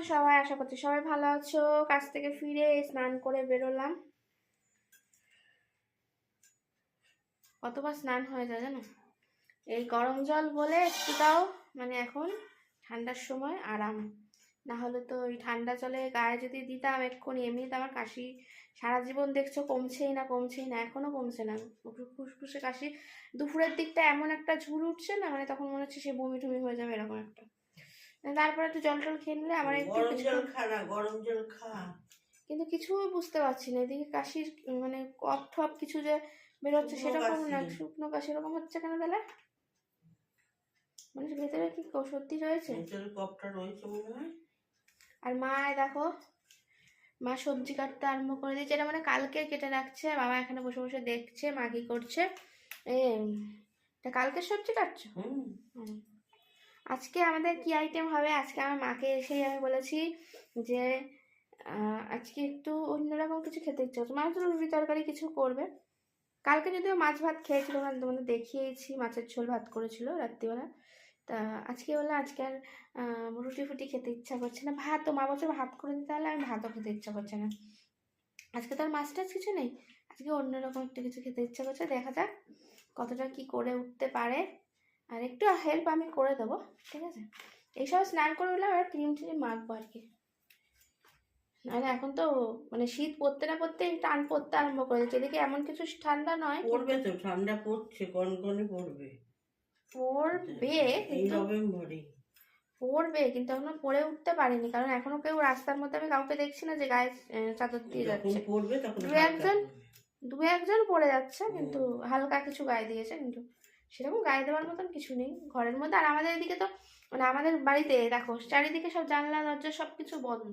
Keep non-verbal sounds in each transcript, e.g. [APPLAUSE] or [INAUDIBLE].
আছো সবাই, আশা করছি সবাই ভালো আছো। কাজ থেকে ফিরে স্নান করে বেরোলাম। কতবার স্নান হয়ে যায় জানো? এই গরম জল বলে একটু তাও মানে এখন ঠান্ডার সময় আরাম। না হলে তো ওই ঠান্ডা জলে গায়ে যদি দিতাম এক্ষুনি এমনিতে আমার কাশি সারা জীবন দেখছ কমছেই না কমছেই না, এখনও কমছে না। ফুসফুসে কাশি। দুপুরের দিকটা এমন একটা ঝুল উঠছে না মানে তখন মনে হচ্ছে সে বমি টমি হয়ে যাবে, এরকম একটা। তারপরে একটু জল টল খেয়ে নিলে আমার একটু গরম জল খা না গরম জল খা। কিন্তু কিছু বুঝতে পারছি না এদিকে কাশির মানে কফ টপ কিছু যে বেরোচ্ছে সেরকম না শুকনো কাশি এরকম হচ্ছে কেন তাহলে? মানে ভেতরে কি সত্যি রয়েছে? মনে হয়। আর মা দেখো মা সবজি কাটতে আরম্ভ করে দিয়েছে। এটা মানে কালকে কেটে রাখছে বাবা এখানে বসে বসে দেখছে মা কি করছে। এ এটা কালকে সবজি কাটছো? হুম। আজকে আমাদের কি আইটেম হবে? আজকে আমার মাকে এসেই আমি বলেছি যে আজকে একটু অন্যরকম কিছু খেতে ইচ্ছে হচ্ছে মা তো রুটি তরকারি কিছু করবে। কালকে যদিও মাছ ভাত খেয়েছিল না তোমাদের দেখিয়েছি, মাছের ঝোল ভাত করেছিল রাত্রিবেলা। তা আজকে বললাম আজকে আর রুটি ফুটি খেতে ইচ্ছা করছে না। ভাত, মা বলছে ভাত করে দিতে হলে আমি ভাতও খেতে ইচ্ছা করছে না। আজকে তো আর মাছ টাছ কিছু নেই। আজকে অন্যরকম একটু কিছু খেতে ইচ্ছা করছে। দেখা যাক কতটা কি করে উঠতে পারে। আর একটু হেল্প আমি করে দেবো ঠিক আছে? এইসব স্নান করে উঠলাম আর ক্রিম ট্রিম মাখবো আর কি। নাহলে এখন তো মানে শীত পড়তে না পড়তে টান পড়তে আরম্ভ করে দিচ্ছে। এদিকে এমন কিছু ঠান্ডা নয় পড়বে তো ঠান্ডা পড়ছে কনকনে পড়বে। পড়বে নভেম্বরে। পড়বে কিন্তু এখনও পড়ে উঠতে পারিনি কারণ এখনও কেউ রাস্তার মধ্যে আমি কাউকে দেখছি না যে গায়ে চাদর দিয়ে যাচ্ছে। পড়বে তখন দু একজন- দু একজন পড়ে যাচ্ছে কিন্তু হালকা কিছু গায়ে দিয়েছে কিন্তু সেরকম গায়ে দেওয়ার মতন কিছু নেই। ঘরের মধ্যে আর আমাদের এদিকে তো মানে আমাদের বাড়িতে দেখো, চারিদিকে সব জানলা, দরজা সব কিছু বন্ধ।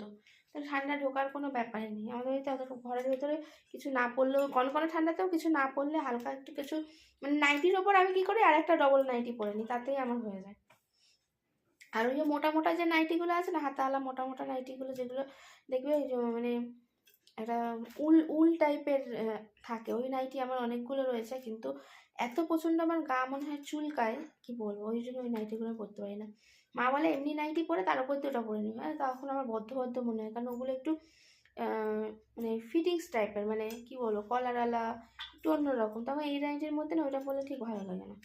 তো ঠান্ডা ঢোকার কোনো ব্যাপারই নেই। আমাদের বাড়িতে অত ঘরের ভেতরে কিছু না পড়লেও কনকনে ঠান্ডাতেও কিছু না পড়লে হালকা একটু কিছু মানে নাইটির ওপর আমি কি করি আর একটা ডবল নাইটি পরে নিই, তাতেই আমার হয়ে যায়। আর ওই যে মোটা মোটা যে নাইটিগুলো আছে না হাতাওয়ালা মোটা মোটা নাইটিগুলো, যেগুলো দেখবে ওই যে মানে একটা উল উল টাইপের থাকে। ওই নাইটি আমার অনেকগুলো রয়েছে, কিন্তু এত প্রচণ্ড আমার গা মনে হয় চুলকায়, কি বলব? ওই জন্য ওই নাইটিগুলো পরতে পারি না। মা বলে, এমনি নাইটি পরে, তার উপর দিয়ে ওটা পরে নিই আর তখন আমার বদ্ধ বদ্ধ মনে হয়, কারণ ওগুলো একটু মানে ফিটিংস টাইপের মানে কি বলব কলারওয়ালা একটু অন্যরকম। তখন এই নাইটির মধ্যে না ওটা পরলে ঠিক ভালো লাগে না।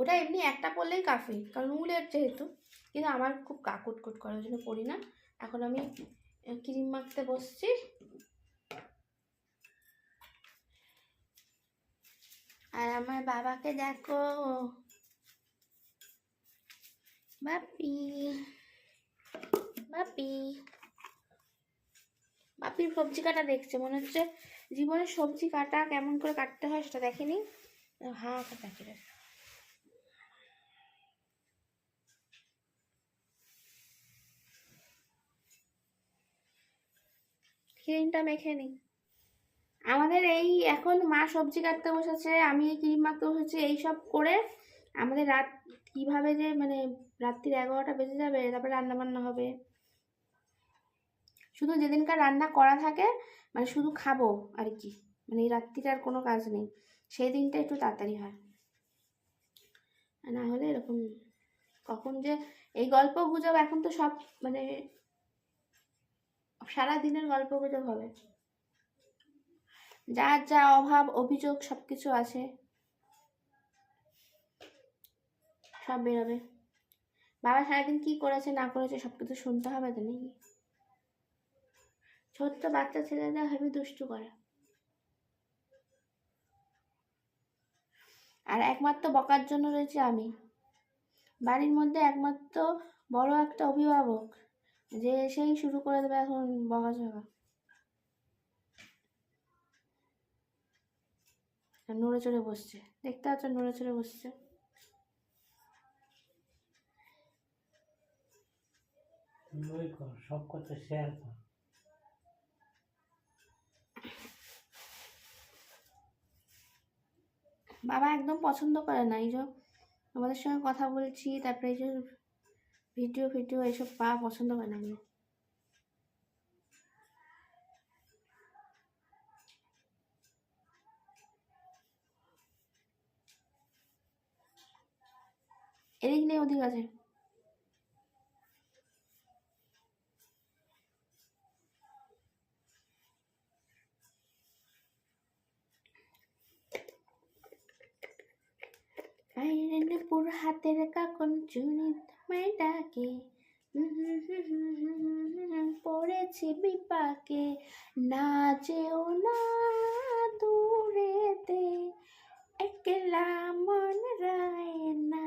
ওটা এমনি একটা পরলেই কাফি কারণ উলের যেহেতু, কিন্তু আমার খুব কাকুট কুট করে, ওই জন্য পরি না। এখন আমি ক্রিম মাখতে বসছি। আর আমার বাবাকে দেখো। বাপি বাপি। বাপির সবজি কাটা দেখছে, মনে হচ্ছে জীবনে সবজি কাটা কেমন করে কাটতে হয় সেটা দেখেনি। হা কাটা করে ক্রিমটা মেখে নিই আমাদের এই এখন মা সবজি কাটতে বসেছে, আমি এই ক্রিম মাখতে বসেছি এই সব করে আমাদের রাত কীভাবে যে মানে রাত্রির এগারোটা বেজে যাবে, তারপরে রান্না বান্না হবে। শুধু যেদিনকার রান্না করা থাকে মানে শুধু খাব আর কি মানে এই রাত্রিটার কোনো কাজ নেই, সেই দিনটা একটু তাড়াতাড়ি হয়। না হলে এরকম কখন যে এই গল্প গুজব এখন তো সব মানে সারা দিনের গল্প গুজব হবে যার যা অভাব, অভিযোগ সব কিছু আছে। সব বেরোবে। বাবা সারাদিন কি করেছে, না করেছে সব কিছু শুনতে হবে তো নাকি? ছোট্ট বাচ্চা ছেলেরা হেবি দুষ্টু করে। আর একমাত্র বকার জন্য রয়েছে আমি। বাড়ির মধ্যে একমাত্র বড় একটা অভিভাবক। যে সেই শুরু করে দেবে এখন বকাঝকা আর নড়ে চড়ে বসছে। দেখতে পাচ্ছ নড়ে চড়ে বসছে। সব কথা শেয়ার কর। বাবা একদম পছন্দ করে না এই যে আমাদের সঙ্গে কথা বলছি তারপরে এই যে ভিডিও ফিডিও এইসব পা পছন্দ করে না আমি এদিক নেই, ওদিক আছে। পুরো হাতের কাকন চুনি তোমায় ডাকে পড়েছি বিপাকে না যেও না দূরেতে একলা মন রায় না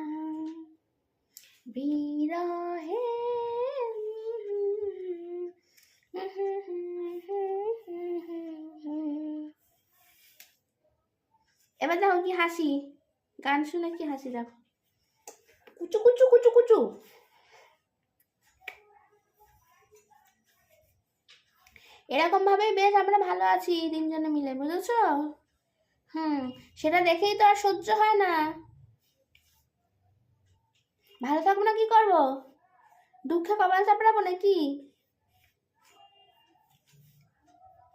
বিরহে এবার দেখো কি হাসি গান শুনে কি হাসি দেখো কুচু কুচু কুচু কুচু এরকম ভাবেই বেশ আমরা ভালো আছি, তিনজনে মিলে, বুঝেছ? হুম, সেটা দেখেই তো আর সহ্য হয় না। ভালো থাকব না কি করব? দুঃখে কপাল চাপড়াবো নাকি?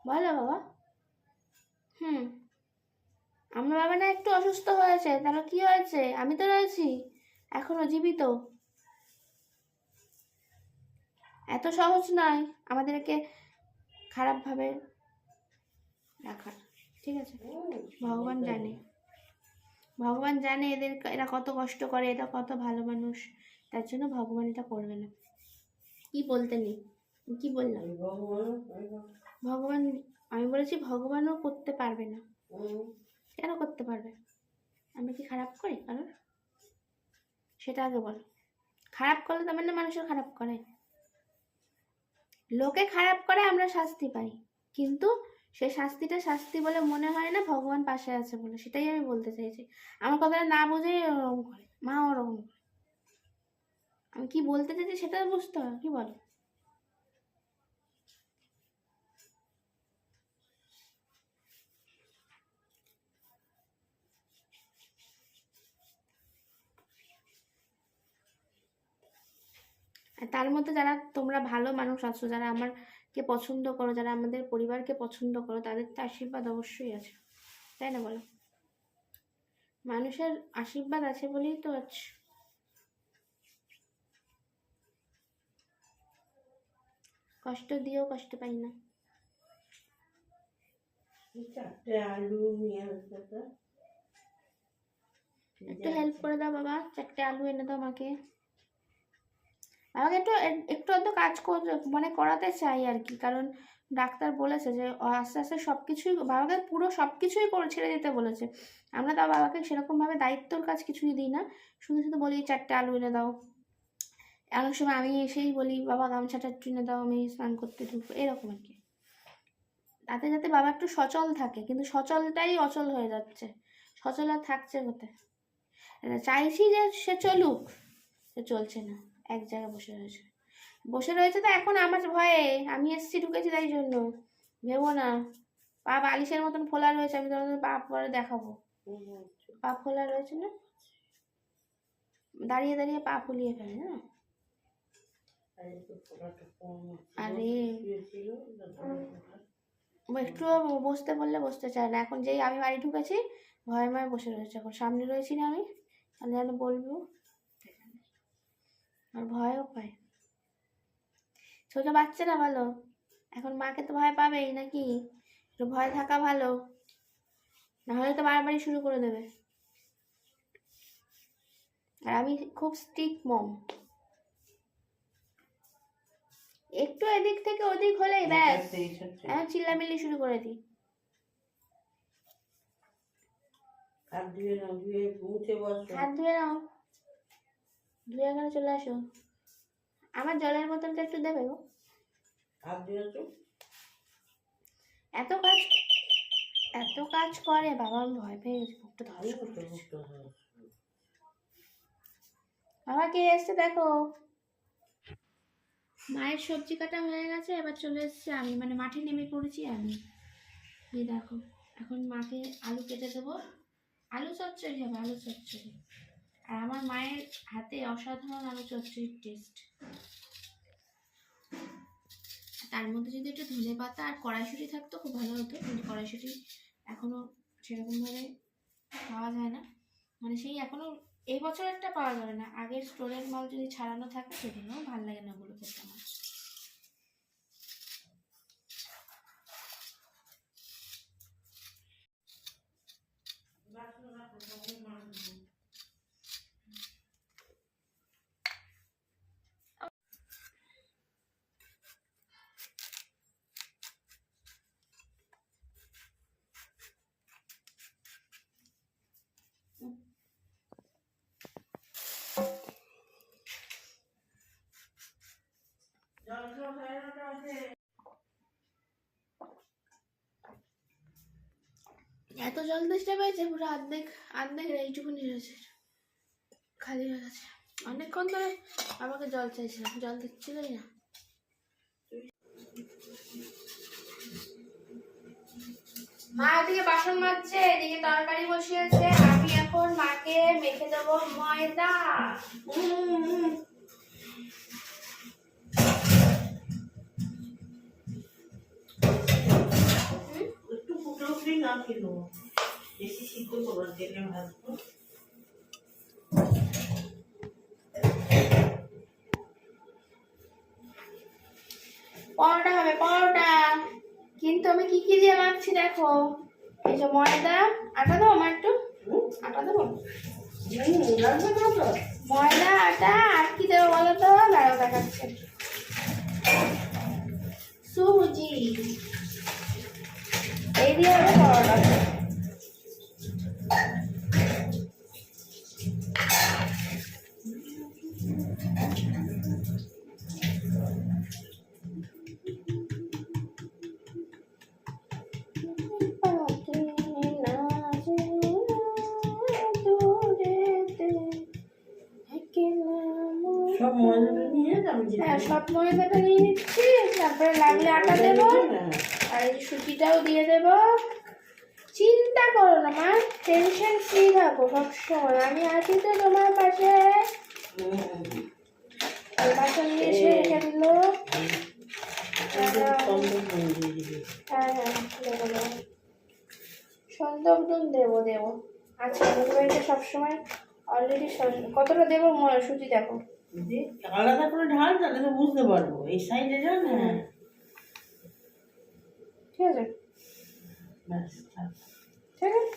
বলো বাবা। হুম। আমার বাবা না একটু অসুস্থ হয়েছে, তাহলে কি হয়েছে? আমি তো রয়েছি। এখনও জীবিত? এত সহজ নয় আমাদেরকে খারাপভাবে রাখার, ঠিক আছে? ভগবান জানে। ভগবান জানে এদের এরা কত কষ্ট করে এটা কত ভালো মানুষ, তার জন্য ভগবান এটা করবে না। কি বলতে নেই? কি বললাম? ভগবান, আমি বলেছি ভগবানও করতে পারবে না। কেন করতে পারবে? আমি কি খারাপ করি কারণ সেটা আগে বলো। খারাপ করলে তো মানে মানুষের খারাপ করে। লোকে খারাপ করে, আমরা শাস্তি পাই। কিন্তু সে শাস্তিটা শাস্তি বলে মনে হয় না ভগবান পাশে আছে বলে। সেটাই আমি বলতে চাইছি। আমার কথাটা না বুঝেই ওরকম করে। মা ওরকম করে। আমি কি বলতে চাইছি সেটা বুঝতে হবে, কি বলো? তার মধ্যে যারা তোমরা ভালো মানুষ আছো যারা আমারকে পছন্দ করো যারা আমাদের পরিবারকে পছন্দ করো তাদের তো আশীর্বাদ অবশ্যই আছে। তাই না বলো? মানুষের আশীর্বাদ আছে বলেই তো আছে। কষ্ট দিয়েও কষ্ট পাই না। একটু হেল্প করে দাও বাবা চারটে আলু এনে দাও আমাকে আমাকে একটু একটু অত কাজ মানে করাতে চাই আর কি। কারণ ডাক্তার বলেছে যে আস্তে আস্তে সব কিছুই বাবাকে পুরো সব কিছুই করে, ছেড়ে দিতে বলেছে। আমরা তাও বাবাকে সেরকমভাবে দায়িত্বর কাজ কিছুই দিই না। শুধু শুধু বলি, চারটে আলু এনে দাও। অনেক সময় আমি এসেই বলি, বাবা, গামছাটা একটু এনে দাও, আমি স্নান করতে ঢুকবো। এরকম আর কি। তাতে যাতে বাবা একটু সচল থাকে, কিন্তু সচলটাই অচল হয়ে যাচ্ছে। সচল আর থাকছে কোথায়? চাইছি যে সে চলুক, সে চলছে না। এক জায়গায় বসে রয়েছে। বসে রয়েছে তো এখন আমার ভয়ে। আমি এসছি, ঢুকেছি তাই জন্য। ভেবো না। পা বালিশের মতন ফোলা রয়েছে, আমি তোমাদের পা পরে দেখাবো। পা ফোলা রয়েছে না? দাঁড়িয়ে দাঁড়িয়ে পা ফুলিয়ে ফেলে না একটু আছে। আরে। একটুও বসতে বললে বসতে চায় না। এখন যেই আমি বাড়ি ঢুকেছি, ভয়ে ভয়ে বসে রয়েছে। এখন সামনে রয়েছি না আমি। তাহলে যেন বলব। আর ভয়ও পায় ছোট বাচ্চারা ভালো। এখন মাকে তো ভয় পাবেই নাকি? একটু ভয় থাকা ভালো। না হলে তো বারবারই শুরু করে দেবে। আর আমি খুব স্ট্রিক মম একটু এদিক থেকে ওদিক হলেই ব্যাস। এখন চিল্লামিল্লি শুরু করে দিই। হাত ধুয়ে নাও হাত ধুয়ে নাও। ধুয়ে এখানে চলে আসো। আমার জলের বোতলটা একটু দেবে গো। এত কাজ এত কাজ করে বাবা আমি ভয় পেয়ে গেছি। মুখটা ধোও। বাবা কে এসছে দেখো। মায়ের সবজি কাটা হয়ে গেছে এবার চলে এসছে আমি। মানে মাঠে নেমে পড়েছি আমি। এই দেখো এখন মাকে আলু কেটে দেবো। আলু চচ্চড়ি হবে আলু চচ্চড়ি। আর আমার মায়ের হাতে অসাধারণ আলু চচ্চড়ির টেস্ট তার মধ্যে যদি একটু ধনে পাতা আর কড়াইশুটি থাকতো, খুব ভালো হতো। কিন্তু কড়াইশুটি এখনও সেরকমভাবে পাওয়া যায় না। মানে সেই এখনও এই বছর একটা পাওয়া যাবে না। আগের স্টোরের মাল যদি ছাড়ানো থাকে সেগুলো ভালো লাগে না ওগুলো খেতে আমার। জল তেষ্টা পেয়েছে পুরো অর্ধেক অর্ধেক এইটুকুনি রয়েছে খালি হয়ে গেছে। অনেকক্ষণ ধরে আমাকে জল চাইছিলাম জল দিচ্ছিলই না। মা এদিকে বাসন মাজছে এদিকে তরকারি বসিয়েছে। আমি এখন মাকে মেখে দেবো ময়দা। একটু ফুটে না খেলো। বেশি সিদ্ধ করো তেলে ভাজবো। পরোটা হবে পরোটা। কিন্তু আমি কি কি দিয়ে মাখছি দেখো? এই যে ময়দা আটা দেবো আমার একটু? আটা দেবো? ময়দা আটা আর কি দেবো বলো তো? দাঁড়াও দেখাচ্ছে। সুজি। এই দিয়ে হবে পরোটা। হ্যাঁ সব ময়দাটা নিয়ে নিচ্ছি তারপরে লাগলে আটা দেবো হ্যাঁ। আর এই সুজিটাও দিয়ে দেব। চিন্তা করো না মা টেনশন ফ্রি থাকো সবসময় আমি আছি তো তোমার পাশে। বাসন নিয়ে এসে রেখে দিল। হ্যাঁ হ্যাঁ দেবো দেবো। দেবো দেবো। আচ্ছা আমাদের বাড়িতে সবসময়। অলরেডি কতটা দেবো সুজি দেখো। আলাদা করে ঢাল তাহলে তো বুঝতে পারব। এই সাইডে যান হ্যাঁ। ঠিক আছে। ব্যাস। ঠিক আছে।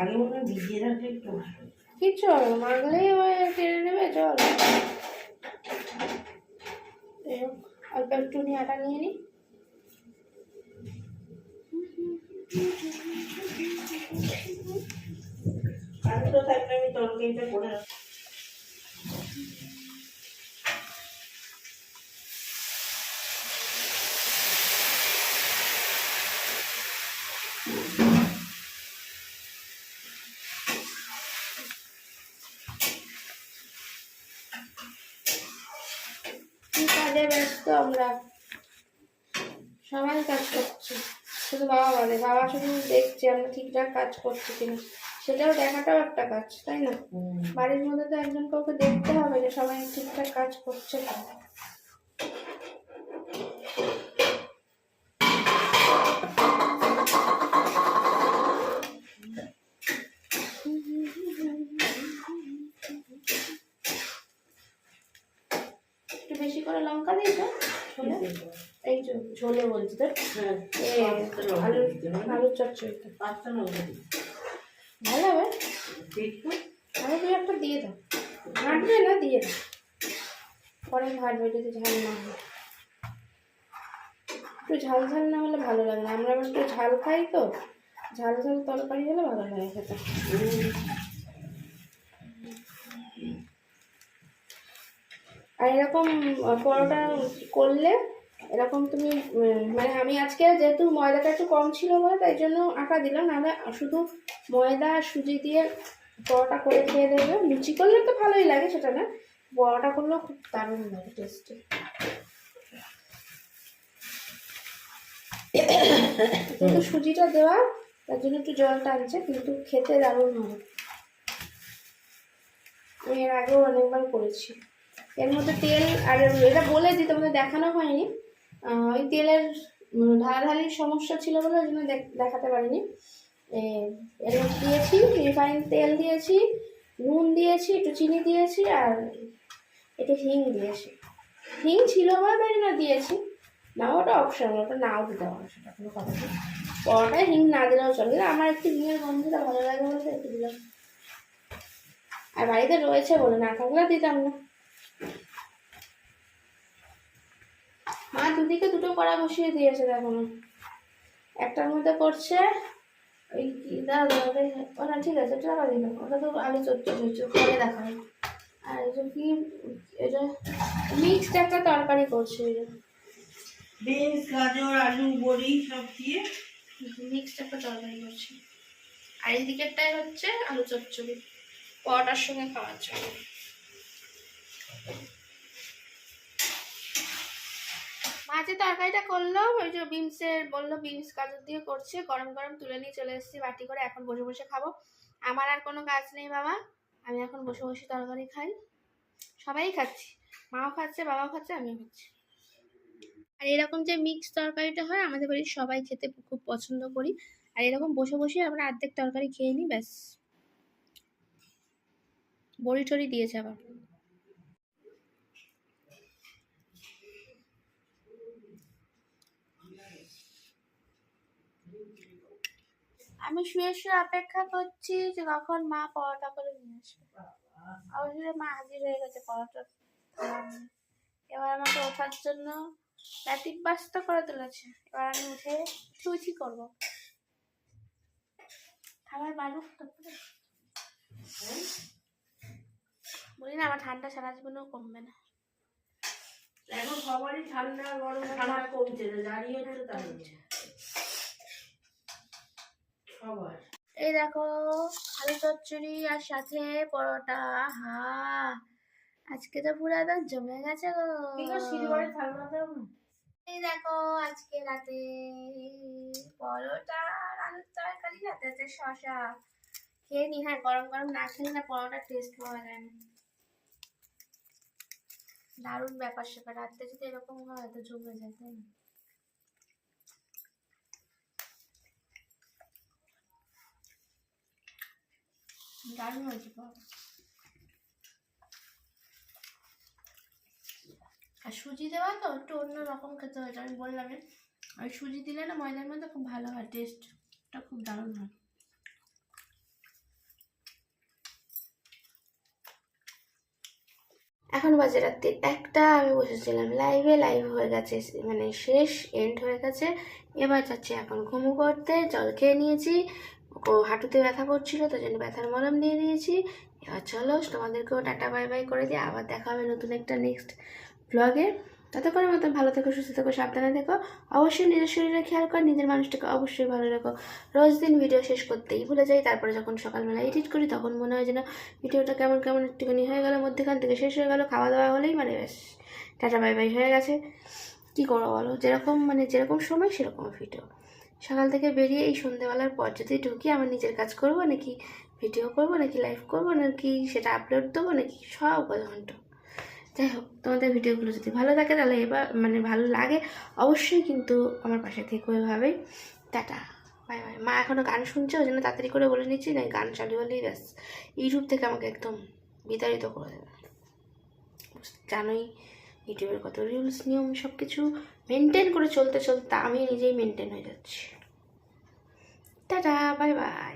আগে মনে হয় ভিজিয়ে রাখলে একটু কিচ্ছু হবে না, মাগলেই ওই টেনে নেবে হোক, অল্প একটু নিয়ে আটা নিয়ে নিই। [LAUGHS] আমরা। সবাই কাজ করছি। শুধু বাবা বলে, বাবা শুধু দেখছে আমরা ঠিকঠাক কাজ করছি কিনা। সেটাও দেখাটাও একটা কাজ তাই না? বাড়ির মধ্যে তো একজন কাউকে দেখতে হবে যে সবাই ঠিকঠাক কাজ করছে একটু বেশি করে লঙ্কা ঝোলে? এই ঝোলে বলছি তো? লঙ্কা আলুর চচ্চড়িটা। পাঁচটা লঙ্কা। ভালো হবে। আরও দু একটা দিয়ে দাও। ঘাটবে না? দিয়ে দাও। পরে ঘাটবে যদি ঝাল না হয়। একটু ঝাল ঝাল না হলে ভালো লাগে না। আমরা একটু ঝাল খাই তো। ঝাল ঝাল তরকারি হলে ভালো লাগে খেতে। আর এরকম পরোটা করলে এরকম তুমি মানে আমি আজকে যেহেতু ময়দাটা একটু কম ছিল বলে তাই জন্য আটা দিলাম, নাহলে শুধু ময়দা আর সুজি দিয়ে পরোটা করে খেয়ে দেবে। লুচি করলে তো ভালোই লাগে, সেটা না। পরোটা করলেও খুব দারুণ লাগে টেস্টি কিন্তু সুজিটা দেওয়া, তার জন্য একটু জল টানছে কিন্তু খেতে দারুণ হবে। আমি এর আগেও অনেকবার করেছি। এর মধ্যে তেল আর এটা বলে দিই তোমাদের দেখানো হয়নি। ওই তেলের ঢালাঢালির সমস্যা ছিল বলে ওই জন্য দেখ- দেখাতে পারিনি। এর দিয়েছি, রিফাইন তেল দিয়েছি, নুন দিয়েছি, একটু চিনি দিয়েছি, আর একটু হিং দিয়েছি। হিং ছিল বলে তাই জন্য দিয়েছি। না, ওটা অপশন ওটা নাও দিতে পারো, সেটা কোনো কথা নেই। পরোটায় হিং না দিলেও চলে। আমার একটু হিঙের গন্ধটা ভালো লাগে বলে একটু দিলাম। আর বাড়িতে রয়েছে বলে না থাকলে দিতাম না। মা দুদিকে দুটো কড়া বসিয়ে দিয়েছে দেখুন একটার মধ্যে করছে ওই কি দাদা ওটা ঠিক আছে টাকা দিল ওটা তো আলু চচ্চড়ি হচ্ছে পরে দেখাবো। আর যে কি এটা মিক্সড একটা তরকারি করছে বিনস গাজর আলু বড়ি সব দিয়ে। মিক্সড একটা তরকারি করছি। আর এই দিকেরটাই হচ্ছে আলু চচ্চড়ি পরোটার সঙ্গে খাওয়ার জন্য। মাঝে তরকারিটা করল, ওই যে বিমসের বলল, বিনস গাজর দিয়ে করছে, গরম গরম তুলে নিয়ে চলে এসেছি বাটি করে, এখন বসে বসে খাব। আমার আর কোনো কাজ নেই বাবা, আমি এখন বসে বসে তরকারি খাই। সবাই খাচ্ছি, মাও খাচ্ছে, বাবাও খাচ্ছে, আমিও খাচ্ছি। আর এরকম যে মিক্স তরকারিটা হয়, আমাদের বাড়ির সবাই খেতে খুব পছন্দ করি। আর এরকম বসে বসে আমরা অর্ধেক তরকারি খেয়ে নিই, ব্যাস। বড়ি টড়ি দিয়েছে আবার। আমি শুয়ে শুয়ে অপেক্ষা করছি যে কখন মা পরোটা করে নিয়ে আসবে। অবশ্যই মা হাজির হয়ে গেছে পরোটা এবার আমাকে ওঠার জন্য ব্যতিব্যস্ত করে তুলেছে। এবার আমি উঠে সুইচি করব। খাবার তারপরে বলি না, আমার ঠান্ডা সারা জীবনেও কমবে না। এখন সবারই ঠান্ডা, গরম, ঠান্ডা কমছে না দাঁড়িয়ে হচ্ছে তাই এই দেখো আলু চচ্চড়ি আর সাথে পরোটা। হা আজকে তো পুরো একদম জমে গেছে গো। এই দেখো আজকে রাতে পরোটা আর আলুর তরকারি রাতে আছে শশা খেয়ে নি হ্যাঁ গরম গরম না খেলে না পরোটার টেস্ট পাওয়া যায় না। দারুণ ব্যাপার স্যাপার রাত্রে যদি এরকম হয় তো জমে যায় তাই না? দারুণ হয়েছে আর সুজি দেওয়া তো একটু অন্য রকম খেতে হয়েছে আমি বললাম আর সুজি দিলে না ময়দার মধ্যে খুব ভালো হয় টেস্টটা খুব দারুণ হয়। এখন বাজে রাত্রি একটা আমি বসেছিলাম লাইভে লাইভ হয়ে গেছে মানে শেষ এন্ড হয়ে গেছে। এবার যাচ্ছি এখন ঘুমু করতে জল খেয়ে নিয়েছি। হাঁটুতে ব্যথা করছিল, তো জন্য ব্যথার মলম দিয়ে দিয়েছি। এবার চলো, তোমাদেরকেও টাটা, বাই বাই করে দিয়ে আবার দেখা হবে নতুন একটা নেক্সট ব্লগে ততক্ষণের মতো ভালো থেকো, সুস্থ থেকো, সাবধানে থেকো। অবশ্যই নিজের শরীরে খেয়াল কর নিজের মানুষটাকে অবশ্যই ভালো রাখো। রোজ দিন ভিডিও শেষ করতেই ভুলে যাই, তারপরে যখন সকালবেলা এডিট করি তখন মনে হয় যেন ভিডিওটা কেমন কেমন একটুখানি হয়ে গেল, মধ্যেখান থেকে শেষ হয়ে গেল খাওয়া দাওয়া হলেই মানে ব্যাস। টাটা, বাই বাই হয়ে গেছে। কী করব বলো? যেরকম মানে যেরকম সময় সেরকম ভিডিও সকাল থেকে বেরিয়ে এই সন্ধেবেলার পর যদি ঢুকি আমার নিজের কাজ করব, নাকি ভিডিও করব, নাকি লাইভ করব, নাকি সেটা আপলোড দেবো, নাকি সব ঘণ্টা যাই হোক, তোমাদের ভিডিওগুলো যদি ভালো থাকে তাহলে এবার মানে ভালো লাগে, অবশ্যই কিন্তু আমার পাশে থেকে এভাবেই। টাটা বাই বাই মা এখনও গান শুনছে, ওই জন্য তাড়াতাড়ি করে বলে নিচ্ছি না গান চালু হলেই ব্যাস। ইউটিউব থেকে আমাকে একদম বিতাড়িত করে দেবে। জানোই ইউটিউবের কত রুলস নিয়ম সব কিছু মেনটেন করে চলতে চলতে আমি নিজেই মেনটেন হয়ে যাচ্ছি। Tata bye bye